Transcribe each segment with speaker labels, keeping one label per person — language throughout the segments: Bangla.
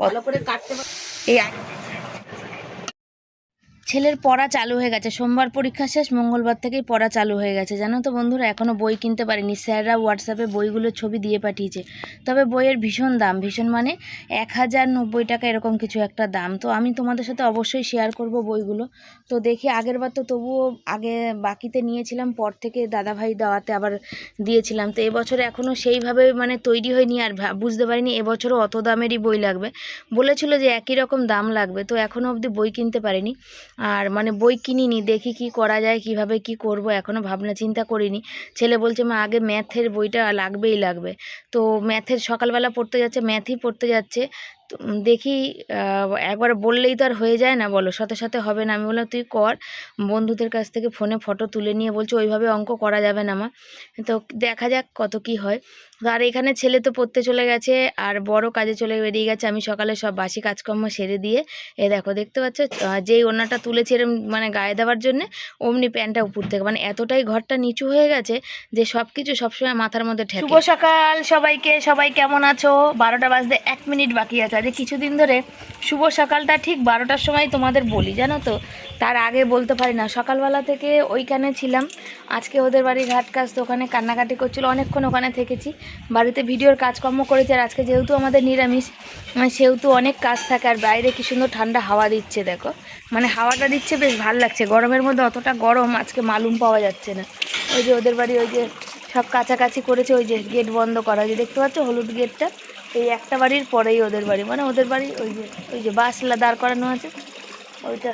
Speaker 1: ভালো করে কাটতে
Speaker 2: এই ছেলের পড়া চালু হয়ে গেছে। সোমবার পরীক্ষা শেষ, মঙ্গলবার থেকেই পড়া চালু হয়ে গেছে। জানো তো বন্ধুরা এখনও বই কিনতে পারিনি। স্যাররা হোয়াটসঅ্যাপে বইগুলোর ছবি দিয়ে পাঠিয়েছে। তবে বইয়ের ভীষণ দাম। ভীষণ মানে এক হাজার নব্বই টাকা এরকম কিছু একটা দাম। তো আমি তোমাদের সাথে অবশ্যই শেয়ার করব বইগুলো। তো দেখি আগের বার তো তবুও আগে বাকিতে নিয়েছিলাম, পর থেকে দাদাভাই দেওয়াতে আবার দিয়েছিলাম। তো এবছরে এখনও সেইভাবে মানে তৈরি হয়নি আর বুঝতে পারিনি, এবছরও অত দামেরই বই লাগবে। বলেছিল যে একই রকম দাম লাগবে। তো এখনও অবধি বই কিনতে পারিনি। আর মানে বই কিনিনি, দেখি কি করা যায়, কীভাবে কি করব এখনও ভাবনা চিন্তা করিনি। ছেলে বলছে, মা, আগে ম্যাথের বইটা লাগবেই লাগবে। তো ম্যাথের সকালবেলা পড়তে যাচ্ছে ম্যাথই পড়তে যাচ্ছে। দেখি একবার বললেই তো আর হয়ে যায় না, বলো। সাথে সাথে হবে না। আমি বললাম, তুই কর। বন্ধুদের কাছ থেকে ফোনে ফটো তুলে নিয়ে বলছে, ওইভাবে অঙ্ক করা যাবে না মা। তো দেখা যাক কত কি হয়। আর এখানে ছেলে তো পড়তে চলে গেছে, আর বড় কাজে চলে বেরিয়ে গেছে। আমি সকালে সব বাসি কাজকর্ম সেরে দিয়ে, এ দেখো, দেখতে পাচ্ছ? যেই ওড়নাটা তুলেছে এরম মানে গায়ে দেওয়ার জন্যে, অমনি প্যান্টটা উপর থেকে। মানে এতটাই ঘরটা নিচু হয়ে গেছে যে সব কিছু সবসময় মাথার মধ্যে ঠেকে। শুভ সকাল সবাইকে। সবাই কেমন আছো? বারোটা বাজতে এক মিনিট বাকি আছে। আজকে কিছুদিন ধরে শুভ সকালটা ঠিক বারোটার সময় তোমাদের বলি, জানো তো? তার আগে বলতে পারি না, সকালবেলা থেকে ওইখানে ছিলাম। আজকে ওদের বাড়ি ঘাট কাজ তো ওখানে কান্নাকাটি করছিল, অনেকক্ষণ ওখানে থেকেছি। বাড়িতে ভিডিওর কাজকর্ম করেছি আর আজকে যেহেতু আমাদের নিরামিষ মানে সেহেতু অনেক কাজ থাকে আর বাইরে কি সুন্দর ঠান্ডা হাওয়া দিচ্ছে, দেখো। মানে হাওয়াটা দিচ্ছে বেশ ভালো লাগছে, গরমের মধ্যে অতটা গরম আজকে মালুম পাওয়া যাচ্ছে না। ওই যে ওদের বাড়ি ওই যে সব কাছাকাছি করেছে, ওই যে গেট বন্ধ করা যে দেখতে পাচ্ছ হলুদ গেটটা এই একটা বাড়ির পরেই ওদের বাড়ি। মানে ওদের বাড়ি ওই যে ওই যে বাস দাঁড় করানো আছে, ওইটা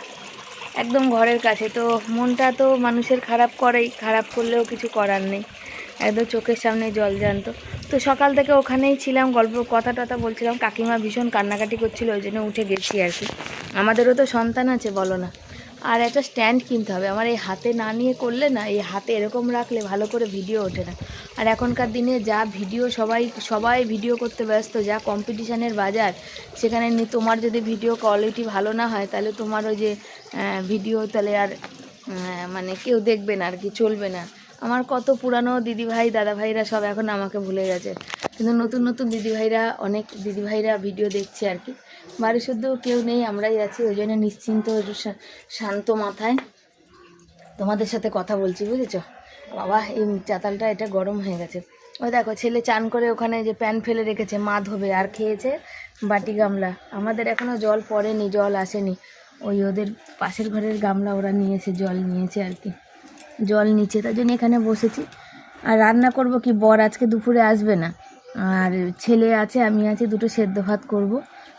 Speaker 2: একদম ঘরের কাছে। তো মনটা তো মানুষের খারাপ করেই, খারাপ করলেও কিছু করার নেই। একদম চোখের সামনে জল জানতো তো সকাল থেকে ওখানেই ছিলাম, গল্প, কথা টথা বলছিলাম। কাকিমা ভীষণ কান্নাকাটি করছিল, ওই জন্য উঠে গেছি আর কি। আমাদেরও তো সন্তান আছে, বলো না। আর একটা স্ট্যান্ড কিনতে হবে। আমার এই হাতে না নিয়ে করলে না, এই হাতে এরকম রাখলে ভালো করে ভিডিও ওঠে না। আর এখনকার দিনে যা ভিডিও সবাই সবাই ভিডিও করতে ব্যস্ত। যা কম্পিটিশানের বাজার, সেখানে তোমার যদি ভিডিও কোয়ালিটি ভালো না হয়, তাহলে তোমার ওই যে ভিডিও তাহলে আর মানে কেউ দেখবে না, আর কি চলবে না। আমার কত পুরানো দিদিভাই, দাদাভাইরা সব এখন আমাকে ভুলে গেছে। কিন্তু নতুন নতুন দিদিভাইরা, অনেক দিদিভাইরা ভিডিও দেখছে আর কি। বাড়ি শুদ্ধ কেউ নেই, আমরাই আছি, ওই জন্য নিশ্চিন্ত একটু শান্ত মাথায় তোমাদের সাথে কথা বলছি, বুঝেছ? বাবা, এই চাতালটা এটা গরম হয়ে গেছে। ওই দেখো, ছেলে চান করে ওখানে যে প্যান ফেলে রেখেছে, মা ধোবে, আর খেয়েছে বাটি গামলা। আমাদের এখনও জল পড়েনি, জল আসেনি। ওই ওদের পাশের ঘরের গামলা ওরা নিয়েছে, জল নিয়েছে আর কি। জল নিচে তার জন্য এখানে বসেছি। আর রান্না করব কি? বর আজকে দুপুরে আসবে না। আর ছেলে আছে, আমি আছি, দুটো সেদ্ধ ভাত করব।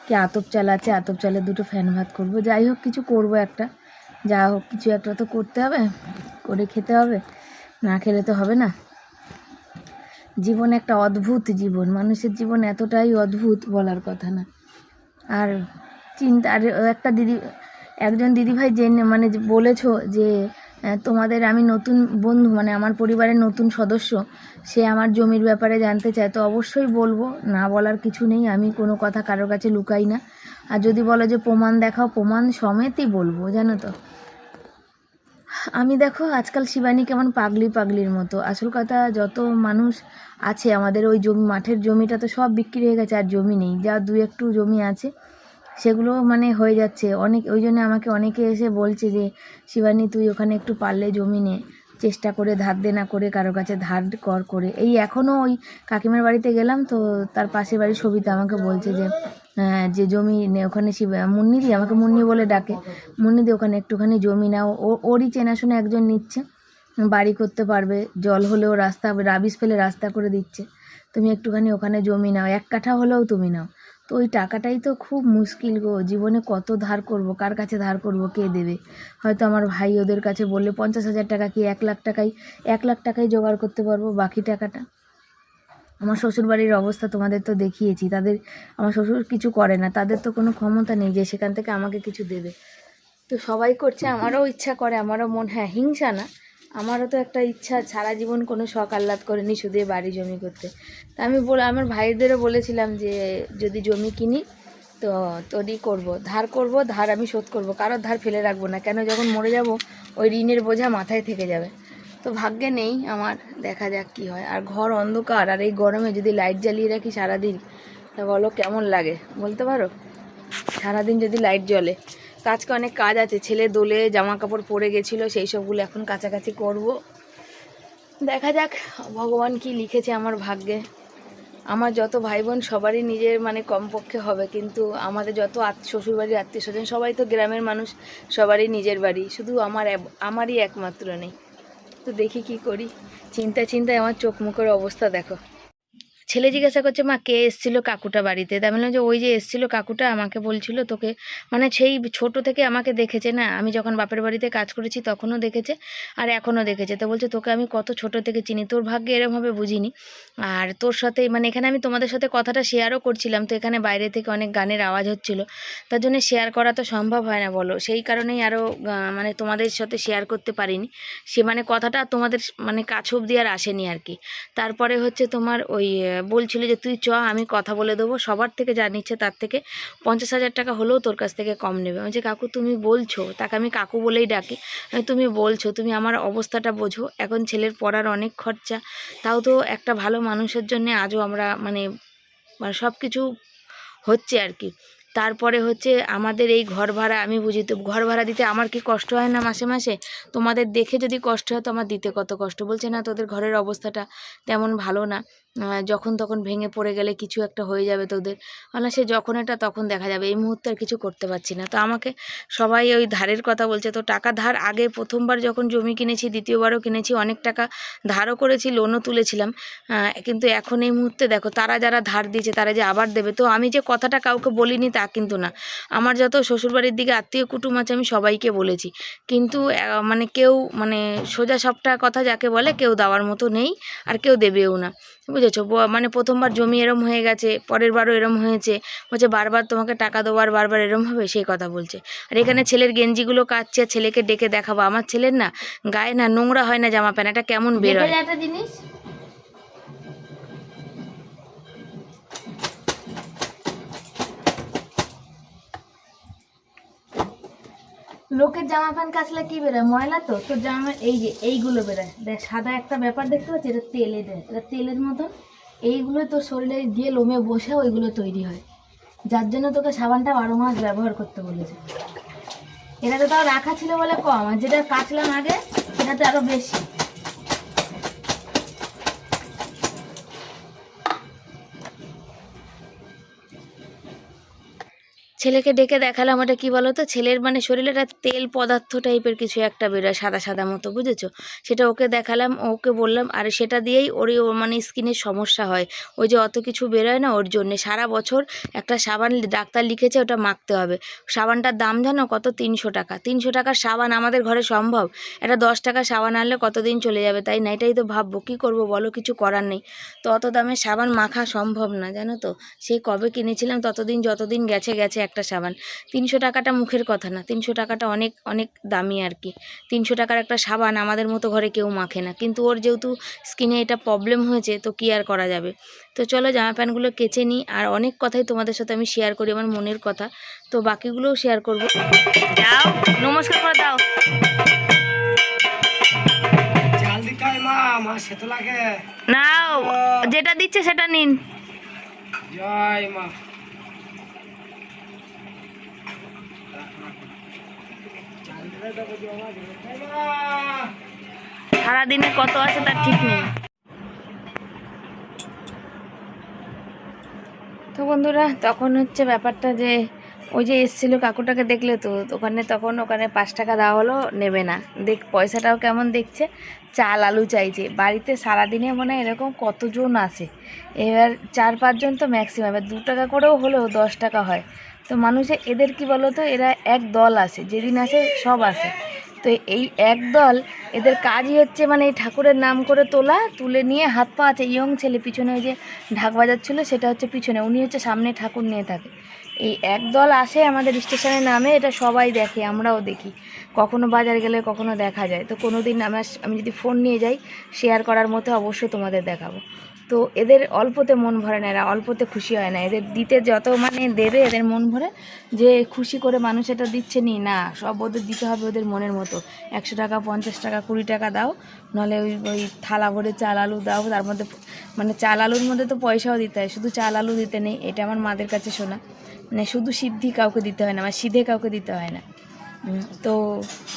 Speaker 2: কি আতপ চাল আছে, আতপ চালের দুটো ফ্যান ভাত করব। যাই হোক, কিছু করব একটা। যা হোক, কিছু একটা তো করতে হবে, করে খেতে হবে। না খেলে তো হবে না। জীবন একটা অদ্ভুত জীবন। মানুষের জীবন এতটাই অদ্ভুত বলার কথা না। আর চিন্তা, আর একটা দিদি, একজন দিদিভাই জেনে মানে বলেছ যে তোমাদের আমি নতুন বন্ধু মানে আমার পরিবারের নতুন সদস্য, সে আমার জমির ব্যাপারে জানতে চায়। তো অবশ্যই বলব, না বলার কিছু নেই, আমি কোনো কথা কারোর কাছে লুকাই না। আর যদি বলো যে প্রমাণ দেখাও, প্রমাণ সমেতই বলব, জানো তো। আমি দেখো, আজকাল শিবানী কেমন পাগলি পাগলির মতো। আসল কথা, যত মানুষ আছে আমাদের ওই জমি, মাঠের জমিটা তো সব বিক্রি হয়ে গেছে, আর জমি নেই। যা দু একটু জমি আছে সেগুলো মানে হয়ে যাচ্ছে। অনেক, ওই জন্য আমাকে অনেকে এসে বলছে যে, শিবানী, তুই ওখানে একটু পারলে জমি নে। চেষ্টা করে ধার দে না করে, কারও কাছে ধার কর করে। এই এখনও ওই কাকিমার বাড়িতে গেলাম তো, তার পাশের বাড়ির সবিতা আমাকে বলছে যে যে জমি ওখানে শিবা মুন্নিদি আমাকে মুন্নি বলে ডাকে। মুন্নিদি ওখানে একটুখানি জমি নাও। ও, ওরই চেনাশোনা একজন নিচ্ছে। বাড়ি করতে পারবে, জল হলেও রাস্তা, রাবিশ ফেলে রাস্তা করে দিচ্ছে। তুমি একটুখানি ওখানে জমি নাও, এক কাঠা হলেও তুমি নাও। তো ওই টাকাটাই তো খুব মুশকিল গো। জীবনে কত ধার করব? কার কাছে ধার করব? কে দেবে? হয়তো আমার ভাই ওদের কাছে বললে পঞ্চাশ হাজার টাকা কি এক লাখ টাকাই, এক লাখ টাকাই জোগাড় করতে পারব বাকি টাকাটা? আমার শ্বশুরবাড়ির অবস্থা তোমাদের তো দেখিয়েছি। তাদের, আমার শ্বশুর কিছু করে না। তাদের তো কোনো ক্ষমতা নেই যে সেখান থেকে আমাকে কিছু দেবে। তো সবাই করছে, আমারও ইচ্ছা করে, আমারও মন হ্যাঁ হিংসা না। আমারও তো একটা ইচ্ছা সারা জীবন কোনো শখ আহ্লাদ করেনি শুধু বাড়ি জমি করতে। তা আমি বলে, আমার ভাইদেরও বলেছিলাম যে, যদি জমি কিনি, তো তোরই করব। ধার করব, ধার আমি শোধ করব। কারোর ধার ফেলে রাখব না। কেন? যখন মরে যাব, ওই ঋণের বোঝা মাথায় থেকে যাবে। তো ভাগ্যে নেই আমার, দেখা যাক কি হয়। আর ঘর অন্ধকার, আর এই গরমে যদি লাইট জ্বালিয়ে রাখি সারাদিন, তা বলো কেমন লাগে? বলতে পারো? সারাদিন যদি লাইট জ্বলে। তো আজকে অনেক কাজ আছে, ছেলে দোলে জামা কাপড় পরে গেছিল, সেই সবগুলো এখন কাছাকাছি করব। দেখা যাক, ভগবান কি লিখেছে আমার ভাগ্যে। আমার যত ভাই বোন সবারই নিজের মানে কমপক্ষে হবে, কিন্তু আমাদের যত শ্বশুরবাড়ির আত্মীয় স্বজন সবাই তো গ্রামের মানুষ, সবারই নিজের বাড়ি। শুধু আমার আমারই একমাত্র নেই। তো দেখি কি করি। চিন্তা চিন্তায় আমার চোখ মুখের অবস্থা দেখো। ছেলে জিজ্ঞাসা করছে, মা, কে এসছিল কাকুটা বাড়িতে? তা আমি বললাম যে, ওই যে এসছিল কাকুটা, আমাকে বলছিল তোকে। মানে সেই ছোট থেকে আমাকে দেখেছে, না? আমি যখন বাপের বাড়িতে কাজ করেছি তখনও দেখেছে আর এখনও দেখেছে। তো বলছে, তোকে আমি কত ছোট থেকে চিনি, তোর ভাগ্যে এরমভাবে বুঝিনি। আর তোর সাথে মানে এখানে আমি তোমাদের সাথে কথাটা শেয়ারও করছিলাম, তো এখানে বাইরে থেকে অনেক গানের আওয়াজ হচ্ছিল। তার জন্য শেয়ার করা তো সম্ভব হয় না, বলো। সেই কারণেই আরও মানে তোমাদের সাথে শেয়ার করতে পারিনি। সে মানে কথাটা তোমাদের মানে কাছ অব্দি আর আসেনি আর কি। তারপরে হচ্ছে তোমার ওই বলছিল যে, তুই চ, আমি কথা বলে দেবো। সবার থেকে যা নিচ্ছে তার থেকে পঞ্চাশ হাজার টাকা হলেও তোর কাছ থেকে কম নেবে। আমি যে কাকু, তুমি বলছো, তাকে আমি কাকু বলেই ডাকি। তুমি বলছো, তুমি আমার অবস্থাটা বোঝো। এখন ছেলের পড়ার অনেক খরচা। তাও তো একটা ভালো মানুষের জন্য আজও আমরা মানে মানে সব কিছু হচ্ছে আর কি। তারপরে হচ্ছে আমাদের এই ঘর ভাড়া, আমি বুঝি তো, ঘর ভাড়া দিতে আমার কি কষ্ট হয় না মাসে মাসে? তোমাদের দেখে যদি কষ্ট হয়, তো আমার দিতে কত কষ্ট? বলছে, না, তোদের ঘরের অবস্থাটা তেমন ভালো না। যখন তখন ভেঙে পড়ে গেলে কিছু একটা হয়ে যাবে তোদের। বললাম সে যখন এটা তখন দেখা যাবে। এই মুহূর্তে আর কিছু করতে পারছি না। তো আমাকে সবাই ওই ধারের কথা বলছে, তো টাকা ধার আগে প্রথমবার যখন জমি কিনেছি, দ্বিতীয়বারও কিনেছি, অনেক টাকা ধারও করেছি লোনও তুলেছিলাম কিন্তু এখন এই মুহূর্তে দেখো, তারা যারা ধার দিয়েছে, তারা যে আবার দেবে। তো আমি যে কথাটা কাউকে বলিনি, তা কিন্তু না। আমার যত শ্বশুরবাড়ির দিকে আত্মীয় কুটুম আছে, আমি সবাইকে বলেছি। কিন্তু মানে কেউ মানে সোজা সবটা কথা যাকে বলে, কেউ দেওয়ার মতো নেই, আর কেউ দেবেও না। বুঝেছ? মানে প্রথমবার জমি এরম হয়ে গেছে পরের বারও এরম হয়েছে, বলছে বারবার তোমাকে টাকা দেবো আর বারবার এরম হবে, সেই কথা বলছে। আর এখানে ছেলের গেঞ্জিগুলো কাচ্ছে ছেলেকে ডেকে দেখাবো। আমার ছেলের না গায়ে না নোংরা হয় না জামা প্যান্ট, এটা কেমন বেরোয়?
Speaker 1: একটা জিনিস? লোকের জামা প্যান্ট কাচলে কি বেরোয়? ময়লা তো? তোর জামা এই যে, এইগুলো বেরোয়। দেখ, সাদা একটা ব্যাপার দেখতে পাচ্ছি, এটা তেলে দেয়। এটা তেলের মতন। এইগুলো তোর শরীরে গিয়ে লোমে বসে ওইগুলো তৈরি হয়। যার জন্য তোকে সাবানটা বারো মাস ব্যবহার করতে বলেছে। এটা তো তাও রাখা ছিল বলে কম। আর যেটা কাচলাম আগে, সেটাতে আরও বেশি।
Speaker 2: ছেলেকে ডেকে দেখালাম ওটা কি বলো তো ছেলের মানে শরীরে একটা তেল পদার্থ টাইপের কিছু একটা বেরোয়, সাদা সাদা মতো, বুঝেছ? সেটা ওকে দেখালাম, ওকে বললাম, আর সেটা দিয়েই ওর ওর মানে স্কিনের সমস্যা হয়। ওই যে অত কিছু বেরোয় না ওর জন্যে। সারা বছর একটা সাবান ডাক্তার লিখেছে ওটা মাখতে হবে। সাবানটার দাম জানো কত? তিনশো টাকা। তিনশো টাকার সাবান আমাদের ঘরে সম্ভব। একটা দশ টাকা সাবান আনলে কতদিন চলে যাবে? তাই না? এটাই তো ভাববো। কী করব বলো? কিছু করার নেই। তো অত দামে সাবান মাখা সম্ভব না, জানো তো? সেই কবে কিনেছিলাম? ততদিন যতদিন গেছে গেছে একটা সাবান। তিনশো টাকাটা মুখের কথা না তিনশো টাকাটা অনেক অনেক দামি আর কি। তিনশো টাকার একটা সাবান আমাদের মতো ঘরে কেউ মাখে না। কিন্তু ওর যেহেতু স্কিনে এটা প্রবলেম হয়েছে তো কী আর করা যাবে? তো চলো জামা প্যান্টগুলো কেচে নিই। আর অনেক কথাই তোমাদের সাথে আমি শেয়ার করি আমার মনের কথা। তো বাকিগুলোও শেয়ার করব। দাও নমস্কার করে দাও। নাও যেটা দিচ্ছে সেটা নিন।
Speaker 3: জয় মা চাল দিলে দেবো জমা দিলে জয় মা
Speaker 2: সারাদিনে কত আছে তার ঠিক নেই। তো বন্ধুরা, তখন হচ্ছে ব্যাপারটা যে, ওই যে এসছিল কাকুটাকে দেখলে তো, ওখানে তখন ওখানে পাঁচ টাকা দেওয়া হলো, নেবে না। দেখ, পয়সাটাও কেমন দেখছে? চাল, আলু চাইছে। বাড়িতে সারাদিনে মনে হয় এরকম কতজন আসে এবার চার পাঁচজন তো ম্যাক্সিমাম এবার দু টাকা করেও হলেও দশ টাকা হয়। তো মানুষে, এদের কি বলো তো এরা এক দল আসে যেদিন আসে সব আসে। তো এই এক দল, এদের কাজই হচ্ছে মানে এই ঠাকুরের নাম করে তোলা, তুলে নিয়ে হাত পা আছে ইয়ং ছেলে, পিছনে ওই যে ঢাক বাজাচ্ছিলো, সেটা হচ্ছে পিছনে, উনি হচ্ছে সামনে ঠাকুর নিয়ে থাকে। এই এক দল আসে আমাদের স্টেশনের নামে, এটা সবাই দেখে, আমরাও দেখি। কখনো বাজার গেলে কখনো দেখা যায়। তো কোনো দিন আমার, আমি যদি ফোন নিয়ে যাই, শেয়ার করার মতো অবশ্যই তোমাদের দেখাবো। তো এদের অল্পতে মন ভরে না, এরা অল্পতে খুশি হয় না। এদের দিতে যত মানে দেবে, এদের মন ভরে যে খুশি করে মানুষ এটা দিচ্ছে নি, না, সব ওদের দিতে হবে ওদের মনের মতো। একশো টাকা, পঞ্চাশ টাকা, কুড়ি টাকা দাও নাহলে ওই ওই থালা ভরে চাল আলু দাও, তার মধ্যে মানে চাল আলুর মধ্যে তো পয়সাও দিতে হয়, শুধু চাল আলু দিতে নেই, এটা আমার মাদের কাছে শোনা। মানে শুধু সিদ্ধি কাউকে দিতে হয় না বা সিধে কাউকে দিতে হয় না। তো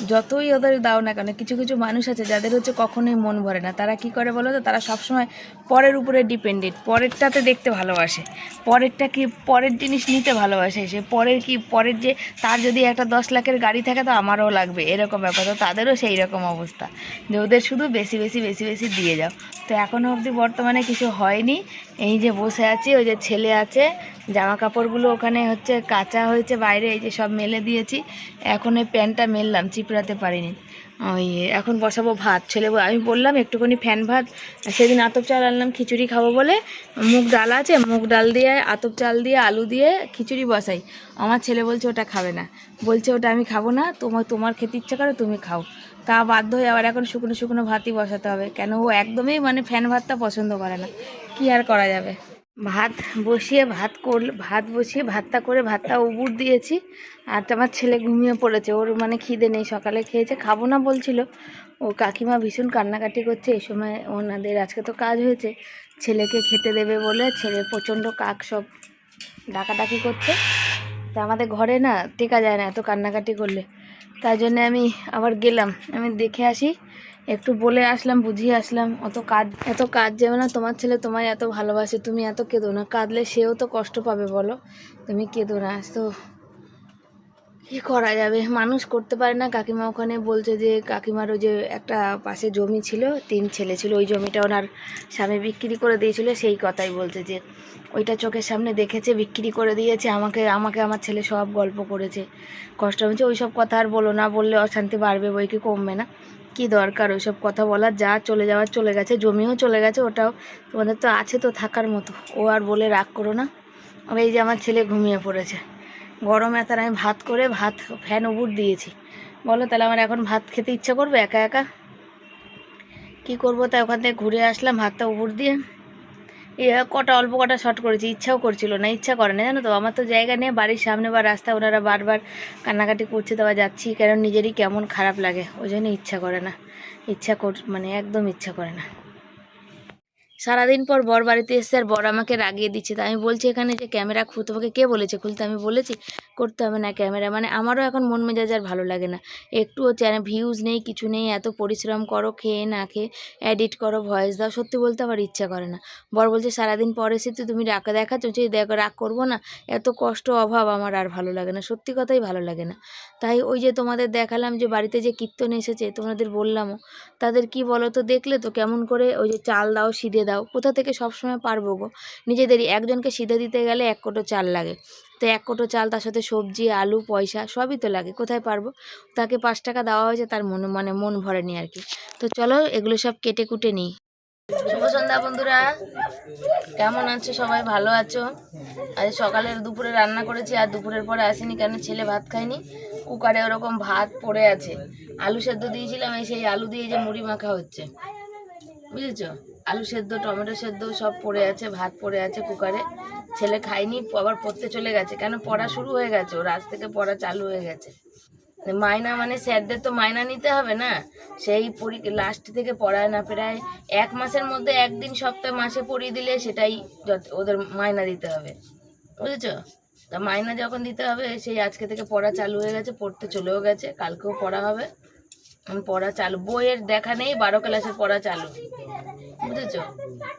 Speaker 2: যতই ওদের দাও না কেন, কিছু কিছু মানুষ আছে যাদের হচ্ছে কখনোই মন ভরে না। তারা কি করে বলো তো তারা সবসময় পরের উপরে ডিপেন্ডেন্ট পরেরটাতে দেখতে ভালোবাসে। পরেরটা কি, পরের জিনিস নিতে ভালোবাসে সে। পরের কি, পরের যে তার যদি একটা দশ লাখের গাড়ি থাকে তো আমারও লাগবে। এরকম ব্যাপার। তো তাদেরও সেই রকম অবস্থা। যে ওদের শুধু বেশি বেশি বেশি বেশি দিয়ে যাও। তো এখনও অবধি বর্তমানে কিছু হয়নি। এই যে বসে আছি, ওই যে ছেলে আছে জামা কাপড়গুলো ওখানে হচ্ছে কাঁচা হয়েছে বাইরে, এই যে সব মেলে দিয়েছি। এখন ওই প্যান্টটা মেললাম, চিপড়াতে পারিনি। ওই এখন বসাবো ভাত। ছেলে আমি বললাম, একটুখানি ফ্যান ভাত। সেদিন আতপ চাল আনলাম, খিচুড়ি খাব বলে। মুগ ডাল আছে, মুগ ডাল দিয়ে, আতপ চাল দিয়ে, আলু দিয়ে খিচুড়ি বসাই। আমার ছেলে বলছে, ওটা খাবে না। বলছে, ওটা আমি খাব না, তোমার তোমার খেতে ইচ্ছা করে তুমি খাও। তা বাধ্য হয়ে আবার এখন শুকনো শুকনো ভাতই বসাতে হবে। কেন ও একদমই মানে ফ্যান ভাতটা পছন্দ করে না। কি আর করা যাবে? ভাত বসিয়ে, ভাত কর, ভাত বসিয়ে, ভাতটা করে ভাতটা উবুর দিয়েছি। আর আমার ছেলে ঘুমিয়ে পড়েছে। ওর মানে খিদে নেই, সকালে খেয়েছে। খাব না বলছিল। ও কাকিমা ভীষণ কান্নাকাটি করছে। এই সময় ওনাদের আজকে তো কাজ হয়েছে। ছেলেকে খেতে দেবে বলে ছেলে প্রচণ্ড কাক সব ডাকাডাকি করছে। তা আমাদের ঘরে না টেকা যায় না এত কান্নাকাটি করলে। তাই জন্যে আমি আবার গেলাম। আমি দেখে আসি। একটু বলে আসলাম, বুঝিয়ে আসলাম, অত কাজ এত কাজ যাবে না তোমার ছেলে তোমায় এত ভালোবাসে, তুমি এত কেঁদো না, কাঁদলে সেও তো কষ্ট পাবে বলো, তুমি কেঁদো না, তো কী করা যাবে? মানুষ করতে পারে না, কাকিমা ওখানে বলছে যে কাকিমার ওই যে একটা পাশে জমি ছিল, তিন ছেলে ছিল, ওই জমিটা ওনার স্বামী বিক্রি করে দিয়েছিল, সেই কথাই বলছে যে ওইটা চোখের সামনে দেখেছে, বিক্রি করে দিয়েছে, আমাকে আমাকে আমার ছেলে সব গল্প করেছে, কষ্ট হয়েছে ওই সব কথা আর বলো না, বললে অশান্তি বাড়বে বই কি কমবে না? কি দরকার ওইসব কথা বলার? যা চলে যাওয়ার চলে গেছে, জমিও চলে গেছে, ওটাও। তোমাদের তো আছে তো থাকার মতো। ও আর বলে রাগ করো না। এই যে আমার ছেলে ঘুমিয়ে পড়েছে। গরম তার আমি ভাত করে ভাত, ফ্যান উবুর দিয়েছি। বলো তাহলে আমার এখন ভাত খেতে ইচ্ছা করবে? একা একা? কি করব তাই ওখান থেকে ঘুরে আসলাম, ভাতটা উবুর দিয়ে। কটা, অল্প কটা শর্ট করেছি, ইচ্ছাও করছিল না, ইচ্ছা করে না জানো তো? আমার তো জায়গা নেই, বাড়ির সামনে বা রাস্তা, ওনারা বারবার কান্নাকাটি করছে, তো আবার যাচ্ছি কারণ নিজেরই কেমন খারাপ লাগে, ওই জন্য ইচ্ছা করে না। ইচ্ছা কর মানে একদম ইচ্ছা করে না। সারাদিন পর বর বাড়িতে এসছে আর বর আমাকে রাগিয়ে দিচ্ছে। তা আমি বলছি এখানে যে ক্যামেরা খুল তোমাকে কে বলেছে খুলতে? আমি বলেছি, করতে হবে না ক্যামেরা। মানে আমারও এখন মন মেজাজ আর ভালো লাগে না। একটুও চ্যানেল ভিউজ নেই, কিছু নেই, এত পরিশ্রম করো, খেয়ে না খেয়ে এডিট করো ভয়েস দাও, সত্যি বলতে আমার ইচ্ছা করে না। বর বলছে, সারাদিন পর এসে তো তুমি রাগ দেখাচ্ছ, যে দেখো, রাগ করব না, এত কষ্ট, অভাব আমার আর ভালো লাগে না। সত্যি কথাই ভালো লাগে না। তাই ওই যে তোমাদের দেখালাম যে বাড়িতে যে কীর্তন এসেছে, তোমাদের বললামও, তাদের কি বলো তো দেখলে তো কেমন করে ওই যে চাল দাও সিধে দাও, কোথা থেকে সবসময় পারব গো? নিজেদেরই, একজনকে সিধে দিতে গেলে এক কোটো চাল লাগে। তো এক কোটো চাল তার সাথে সবজি, আলু, পয়সা সবই তো লাগে, কোথায় পারব? তাকে পাঁচ টাকা দেওয়া হয়েছে, তার মনে মানে মন ভরেনি আর কি। তো চলো, এগুলো সব কেটে কুটে নিই। শুভ সন্ধ্যা বন্ধুরা। কেমন আছো সবাই? ভালো আছো? আজ সকালের দুপুরে রান্না করেছি, আর দুপুরের পরে আসেনি কেন? ছেলে ভাত খায়নি। কুকারে ওরকম ভাত পড়ে আছে। আলু সেদ্ধ দিয়েছিলাম, এই সেই আলু দিয়ে যে মুড়ি মাখা হচ্ছে। বুঝেছ? আলু সেদ্ধ, টমেটো সেদ্ধ সব পড়ে আছে, ভাত পড়ে আছে কুকারে। ছেলে খায়নি, আবার পড়তে চলে গেছে। কেন? পড়া শুরু হয়ে গেছে, ওর আজ থেকে পড়া চালু হয়ে গেছে। মাইনা মানে স্যারদের তো মাইনা নিতে হবে না? সেই পড়ি লাস্ট থেকে পড়ায় না প্রায় এক মাসের মধ্যে একদিন সপ্তাহে মাসে পড়িয়ে দিলে সেটাই ওদের মাইনা দিতে হবে। বুঝেছ? তা মাইনা যখন দিতে হবে, সেই আজকে থেকে পড়া চালু হয়ে গেছে, পড়তে চলেও গেছে, কালকেও পড়া হবে। পড়া চালু বইয়ের দেখা নেই, বারো ক্লাসের পড়া চালু। বুঝেছ?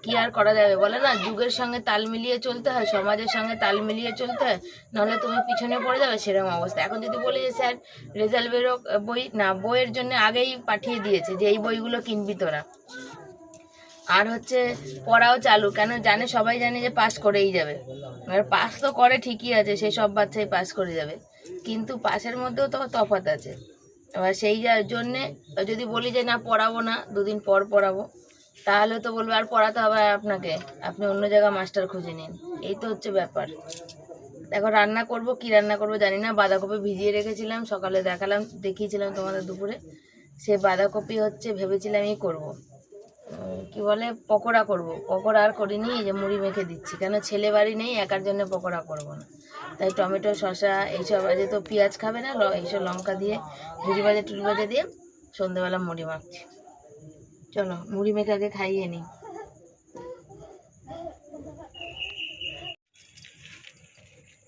Speaker 2: কি আর করা যাবে? বলে না, যুগের সঙ্গে তাল মিলিয়ে চলতে হয়, সমাজের সঙ্গে তাল মিলিয়ে চলতে হয়, নাহলে তুমি পিছনে পড়ে যাবে সেরকম অবস্থা। এখন যদি বলি যে, স্যার, রেজাল্ট বেরো বই, না, বইয়ের জন্য আগেই পাঠিয়ে দিয়েছে যে, এই বইগুলো কিনবি তোরা। আর হচ্ছে, পড়াও চালু। কেন জানে, সবাই জানে যে, পাস করেই যাবে। এবার পাস তো করে ঠিকই আছে, সেই সব বাচ্চাই পাস করে যাবে। কিন্তু পাসের মধ্যেও তো তফাৎ আছে। এবার সেই জন্যে যদি বলি যে, না, পড়াবো না, দুদিন পর পড়াবো। তাহলে তো বলবে, আর পড়াতে হবে আপনাকে। আপনি অন্য জায়গায় মাস্টার খুঁজে নিন। এই তো হচ্ছে ব্যাপার। দেখো, রান্না করব, কি রান্না করব জানি না। বাঁধাকপি ভিজিয়ে রেখেছিলাম, সকালে দেখালাম, দেখিয়েছিলাম তোমাদের দুপুরে। সে বাঁধাকপি হচ্ছে ভেবেছিলাম এই করব। কি বলে? পকোড়া করব। পকোড়া আর করিনি, এই যে মুড়ি মেখে দিচ্ছি। কেন? ছেলে বাড়ি নেই, একার জন্য পকোড়া করব না। তাই টমেটো, শসা, এইসব আজকে তো পেঁয়াজ খাবে না এইসব লঙ্কা দিয়ে ঝুড়ি ভাজা টুড়ি ভাজা দিয়ে সন্ধ্যেবেলা মুড়ি মাখছি। চলো, মুড়ি আগে খাইয়ে নিই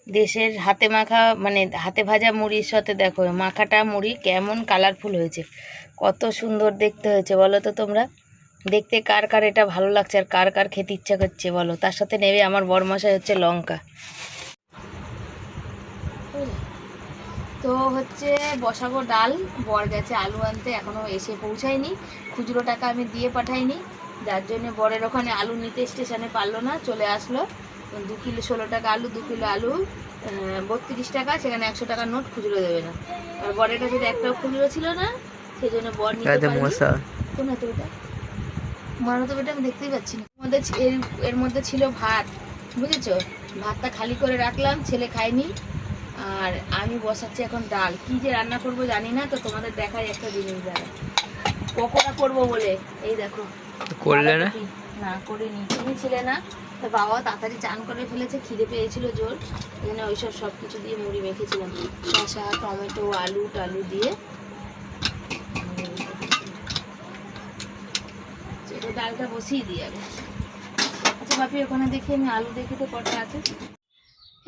Speaker 2: দেশের হাতে মাখা মানে হাতে ভাজা মুড়ির সাথে দেখো, মাখাটা মুড়ি কেমন কালারফুল হয়েছে। কত সুন্দর দেখতে হয়েছে, বলো তো তোমরা। দেখতে কার কার এটা ভালো লাগছে আর কার কার খেতে ইচ্ছা করছে, বলো। তার সাথে নেবে আমার বরমশাই হচ্ছে লঙ্কা। তো হচ্ছে বসাবো ডাল বর গেছে আলু আনতে এখনও এসে পৌঁছায়নি। খুচরো টাকা আমি দিয়ে পাঠাইনি যার জন্য বরের ওখানে আলু নিতে স্টেশনে পারল না চলে আসলো। দু কিলো ষোলো টাকা আলু দু কিলো আলু বত্রিশ টাকা সেখানে একশো টাকা নোট খুচরো দেবে না। আর বরের কাছে একটাও খুচরো ছিল না সেই জন্য বর নিতে কোন হাতে ওটা? মারো তো বেটা আমি দেখতেই পাচ্ছি না। এর মধ্যে এর এর মধ্যে ছিল ভাত বুঝেছ? ভাতটা খালি করে রাখলাম ছেলে খায়নি। আর আমি বসাচ্ছি এখন ডাল। কি যে রান্না করব জানি না তো তোমাদের দেখাই একটা জিনিস দাঁড়া পকোড়া করব বলে। এই দেখো।
Speaker 3: করলে না।
Speaker 2: না করিনি। তুমি ছিলে না? তো বাবা তাড়াতাড়ি চান করে ফেলেছে খিদে পেয়েছিল জোর। এই জন্য ওইসব সব কিছু দিয়ে মুড়ি মেখেছিলাম। শসা টমেটো আলু টালু দিয়ে। এটা ডালটা বসিয়ে দিই আগে। আচ্ছা বাপি ওখানে দেখি আমি আলু দেখি তো কটা আছে।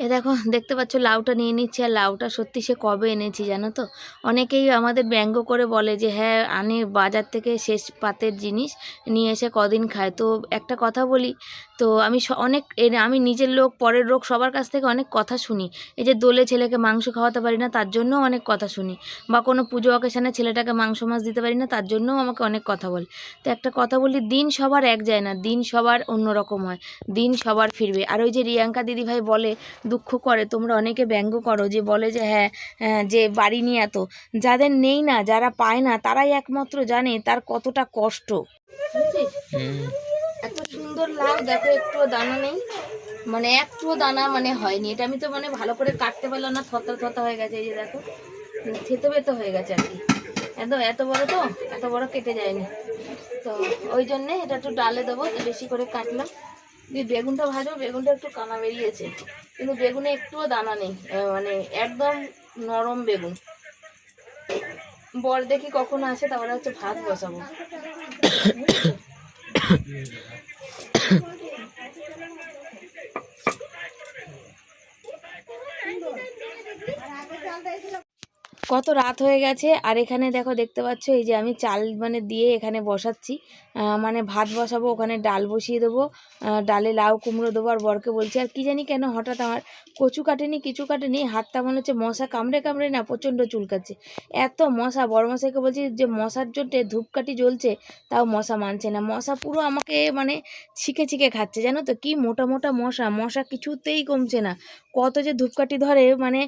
Speaker 2: এ দেখো, দেখতে পাচ্ছ, লাউটা নিয়ে নিচ্ছি আর লাউটা সত্যি সে কবে এনেছি জানো তো? অনেকেই আমাদের ব্যঙ্গ করে বলে যে হ্যাঁ আনে বাজার থেকে শেষ পাতের জিনিস নিয়ে এসে কদিন খায়। তো একটা কথা বলি তো আমি অনেক আমি নিজের লোক পরের লোক সবার কাছ থেকে অনেক কথা শুনি। এই যে দোলে ছেলেকে মাংস খাওয়াতে পারি না তার জন্যও অনেক কথা শুনি। বা কোনো পুজো অকেশানে ছেলেটাকে মাংস মাছ দিতে পারি না তার জন্যও আমাকে অনেক কথা বলে। তো একটা কথা বলি দিন সবার এক যায় না দিন সবার অন্যরকম হয় দিন সবার ফিরবে। আর ওই যে রিয়াঙ্কা দিদিভাই বলে দুঃখ করে তোমরা অনেকে ব্যঙ্গ করো। যে বলে যে হ্যাঁ হ্যাঁ, যে বাড়ি নিয়ে এত। যাদের নেই না যারা পায় না তারাই একমাত্র জানে তার কতটা কষ্ট। সুন্দর লাউ দেখো একটুও দানা নেই। মানে একটুও দানা মানে হয়নি। এটা আমি তো মানে ভালো করে কাটতে পারলাম না থতা থতা হয়ে গেছে এই যে দেখো। থেতো বেতো হয়ে গেছে আর কি। এত এত বড় তো এত বড় কেটে যায়নি। তো ওই জন্যে এটা একটু ডালে দেবো বেশি করে কাটলাম। দিয়ে বেগুনটা ভাজবো বেগুনটা একটু কানা বেরিয়েছে। কিন্তু বেগুনে একটুও দানা নেই মানে একদম নরম বেগুন। বর দেখি কখন আসে তারপরে হচ্ছে ভাত বসাবো। বুঝেছ? কত রাত হয়ে গেছে। আর এখানে দেখো দেখতে পাচ্ছ, এই যে আমি চাল মানে দিয়ে এখানে বসাচ্ছি। মানে ভাত বসাবো, ওখানে ডাল বসিয়ে দেবো। ডালে লাউ কুমড়ো দেবো আর বরকে বলছি, আর কি জানি কেন হঠাৎ আমার কচু কাটেনি, কিছু কাটেনি, হাতটা মনে হচ্ছে মশা কামড়ে কামড়ে না, প্রচণ্ড চুলকাচ্ছে। এত মশা, বড় মশাইকে বলছি যে মশার জন্য ধূপকাঠি জ্বলছে, তাও মশা মানছে না। মশা পুরো আমাকে মানে ছিকে ছিকে খাচ্ছে, জানো তো? কি মোটা মোটা মশা মশা কিছুতেই কমছে না। কত যে ধূপকাঠি ধরে মানে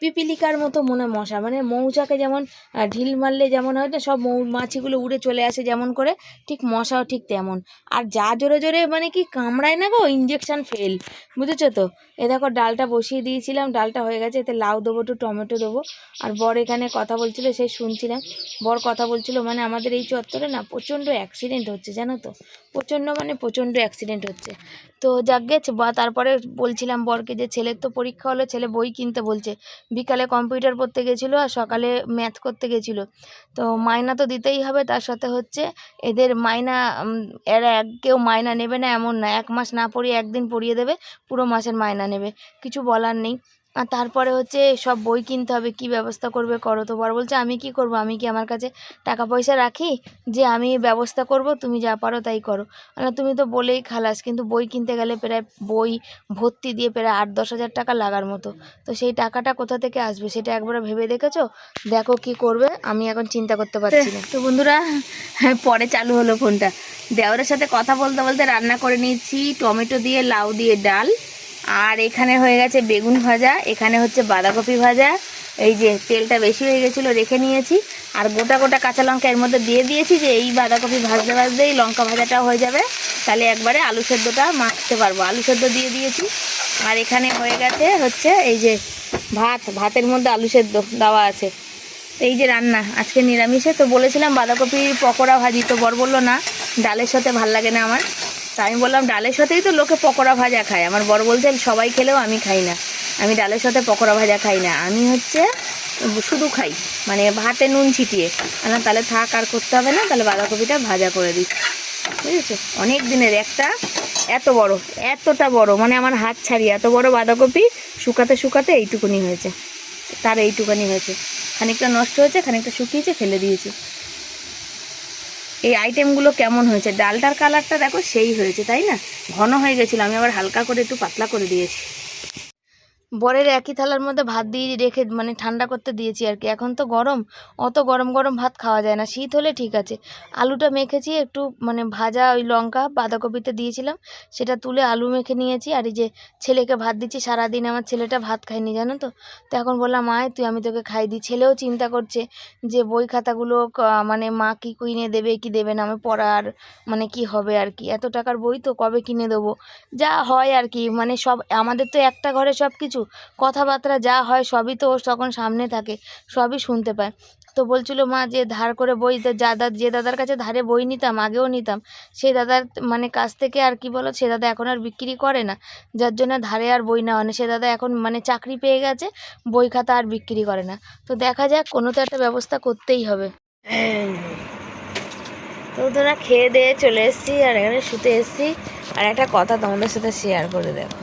Speaker 2: পিপিলিকার মতো মনে মশা মানে মৌচাকে যেমন ঢিল মারলে যেমন হয় না সব মৌমাছিগুলো উড়ে চলে আসে যেমন করে, ঠিক মশাও ঠিক তেমন। আর যা জোরে জোরে মানে কি কামড়ায় না গো? ইঞ্জেকশান ফেল বুঝেছ তো? এ দেখো, ডালটা বসিয়ে দিয়েছিলাম, ডালটা হয়ে গেছে, এতে লাউ দেবো, একটু টমেটো দেবো। আর বর এখানে কথা বলছিল সেই শুনছিলাম। বর কথা বলছিল মানে আমাদের এই চত্বরে না প্রচণ্ড অ্যাক্সিডেন্ট হচ্ছে, জানো তো? প্রচণ্ড মানে প্রচণ্ড অ্যাক্সিডেন্ট হচ্ছে। তো যাক গেছে বা তারপরে বলছিলাম বরকে যে ছেলের তো পরীক্ষা হলো, ছেলে বই কিনতে বলছে। বিকালে কম্পিউটার পড়তে গেছিল, আর সকালে ম্যাথ করতে গেছিল। তো মাইনা তো দিতেই হবে, তার সাথে হচ্ছে এদের মাইনা এরা এক, কেউ মাইনা নেবে না, এমন না। এক মাস না পড়িয়ে একদিন পড়িয়ে দেবে, পুরো মাসের মাইনা নেবে। কিছু বলার নেই। আর তারপরে হচ্ছে সব বই কিনতে হবে কি ব্যবস্থা করবে করো তো। বর বলছে আমি কি করব? আমি কি আমার কাছে টাকা পয়সা রাখি যে আমি ব্যবস্থা করব? তুমি যা পারো তাই করো। না তুমি তো বলেই খালাস কিন্তু বই কিনতে গেলে প্রায় বই ভর্তি দিয়ে প্রায় আট দশ হাজার টাকা লাগার মতো। তো সেই টাকাটা কোথা থেকে আসবে সেটা একবার ভেবে দেখেছ? দেখো কি করবে আমি এখন চিন্তা করতে পারছি না। তো বন্ধুরা হ্যাঁ, পরে চালু হলো ফোনটা। দেওরের সাথে কথা বলতে বলতে রান্না করে নিয়েছি টমেটো দিয়ে লাউ দিয়ে ডাল। আর এখানে হয়ে গেছে বেগুন ভাজা, এখানে হচ্ছে বাঁধাকপি ভাজা। এই যে তেলটা বেশি হয়ে গেছিল রেখে নিয়েছি। আর গোটা গোটা কাঁচা লঙ্কা এর মধ্যে দিয়ে দিয়েছি যে এই বাঁধাকপি ভাজতে ভাজতেই লঙ্কা ভাজাটাও হয়ে যাবে। তাহলে একবারে আলু সেদ্ধটা মাখতে পারব। আলু সেদ্ধ দিয়ে দিয়েছি। আর এখানে হয়ে গেছে হচ্ছে এই যে ভাত, ভাতের মধ্যে আলু সেদ্ধ দেওয়া আছে। এই যে রান্না, আজকে নিরামিষে। তো বলেছিলাম বাঁধাকপির পকোড়া ভাজি, তো বর বলল না, ডালের সাথে ভালো লাগে না আমার। তা আমি বললাম, ডালের সাথেই তো লোকে পকোড়া ভাজা খায়। আমার বর বলছে, সবাই খেলেও আমি খাই না। আমি ডালের সাথে পকোড়া ভাজা খাই না। আমি হচ্ছে শুধু খাই মানে ভাতে নুন ছিটিয়ে। না, তাহলে থাক, আর করতে হবে না, তাহলে বাঁধাকপিটা ভাজা করে দিই। বুঝেছ? অনেক দিনের একটা, এত বড়, এতটা বড় মানে আমার হাত ছাড়িয়ে এত বড় বাঁধাকপি শুকাতে শুকাতে এইটুকুনি হয়েছে। তার এইটুকানি হয়েছে। খানিকটা নষ্ট হয়েছে, খানিকটা শুকিয়েছে, ফেলে দিয়েছি। এই আইটেমগুলো কেমন হয়েছে? ডালটার কালারটা দেখো সেই হয়েছে, তাই না? ঘন হয়ে গেছিল, আমি আবার হালকা করে একটু পাতলা করে দিয়েছি। বরের একই থালার মধ্যে ভাত দিয়ে রেখে মানে ঠান্ডা করতে দিয়েছি আর কি। এখন তো গরম, অত গরম গরম ভাত খাওয়া যায় না। শীত হলে ঠিক আছে। আলুটা মেখেছি, একটু মানে ভাজা ওই লঙ্কা, বাঁধাকপিতে দিয়েছিলাম। সেটা তুলে আলু মেখে নিয়েছি। আর এই যে ছেলেকে ভাত দিচ্ছি, সারাদিন আমার ছেলেটা ভাত খায়নি, জানো তো? তো এখন বললাম, আয়, তুই, আমি তোকে খাই দিই। ছেলেও চিন্তা করছে যে বই খাতাগুলো মানে মা কি কিনে দেবে, কি দেবে না? আমি পড়ার মানে কি হবে আর কি? এত টাকার বই তো কবে কিনে দেবো? যা হয় আর কি মানে সব, আমাদের তো একটা ঘরে সব কিছু কথাবার্তা যা হয় সবই তো ওর তখন সামনে থাকে, সবই শুনতে পায়। তো বলছিল, মা, যে ধার করে বই, যা দা যে দাদার কাছে ধারে বই নিতাম, আগেও নিতাম সেই দাদার মানে কাছ থেকে আর কি বলো, সে দাদা এখন আর বিক্রি করে না, যার জন্য ধারে আর বই নেওয়া নেই, সে দাদা এখন মানে চাকরি পেয়ে গেছে, বই খাতা আর বিক্রি করে না। তো দেখা যাক, কোনো তো একটা ব্যবস্থা করতেই হবে। তো তোরা খেয়ে দিয়ে চলে এসেছি, আর এখানে শুতে এসেছি, আর একটা কথা তোমাদের সাথে শেয়ার করে দেখো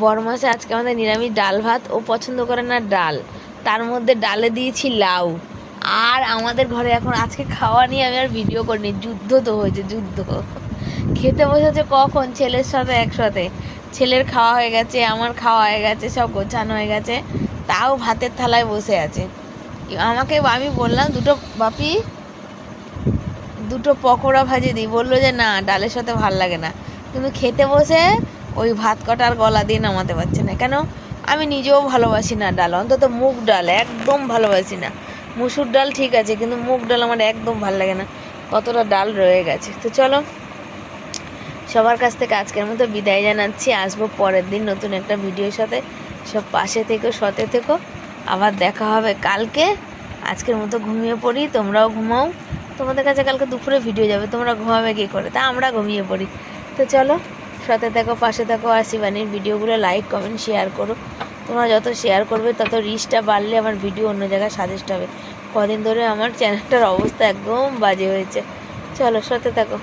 Speaker 2: বরমাসে আজকে আমাদের নিরামিষ ডাল ভাত। ও পছন্দ করে না ডাল। তার মধ্যে ডালে দিয়েছি লাউ। আর আমাদের ঘরে এখন আজকে খাওয়া নিয়ে আমি আর ভিডিও করিনি। যুদ্ধ তো হয়েছে, যুদ্ধ। খেতে বসেছে কখন? ছেলের সাথে একসাথে। ছেলের খাওয়া হয়ে গেছে, আমার খাওয়া হয়ে গেছে, সব গোছানো হয়ে গেছে। তাও ভাতের থালায় বসে আছে। আমাকে আমি বললাম, দুটো বাপি, দুটো পকোড়া ভাজি দিই বলল যে, না, ডালের সাথে ভালো লাগে না। কিন্তু খেতে বসে ওই ভাত কটার গলা দিয়ে নামাতে পারছে না। কেন? আমি নিজেও ভালোবাসি না ডাল, অন্তত মুগ ডাল একদম ভালোবাসি না। মুসুর ডাল ঠিক আছে, কিন্তু মুগ ডাল আমার একদম ভালো লাগে না। কতটা ডাল রয়ে গেছে। তো চলো, সবার কাছ থেকে আজকের মতো বিদায় জানাচ্ছি। আসব পরের দিন নতুন একটা ভিডিওর সাথে। সব পাশে থেকো, সতে থেকো। আবার দেখা হবে কালকে। আজকের মতো ঘুমিয়ে পড়ি, তোমরাও ঘুমাও। তোমাদের কাছে কালকে দুপুরে ভিডিও যাবে, তোমরা ঘুমাবে কী করে? তা আমরা ঘুমিয়ে পড়ি। তো চলো। সাথে থাকো, পাশে থাকো আর শিবানীর ভিডিওগুলো লাইক কমেন্ট শেয়ার করো। তোমরা যত শেয়ার করবে, তত রিচটা বাড়লে আমার ভিডিও অন্য জায়গায় সাজেস্ট হবে। কদিন ধরে আমার চ্যানেলটার অবস্থা একদম বাজে হয়েছে। চলো, সাথে থাকো।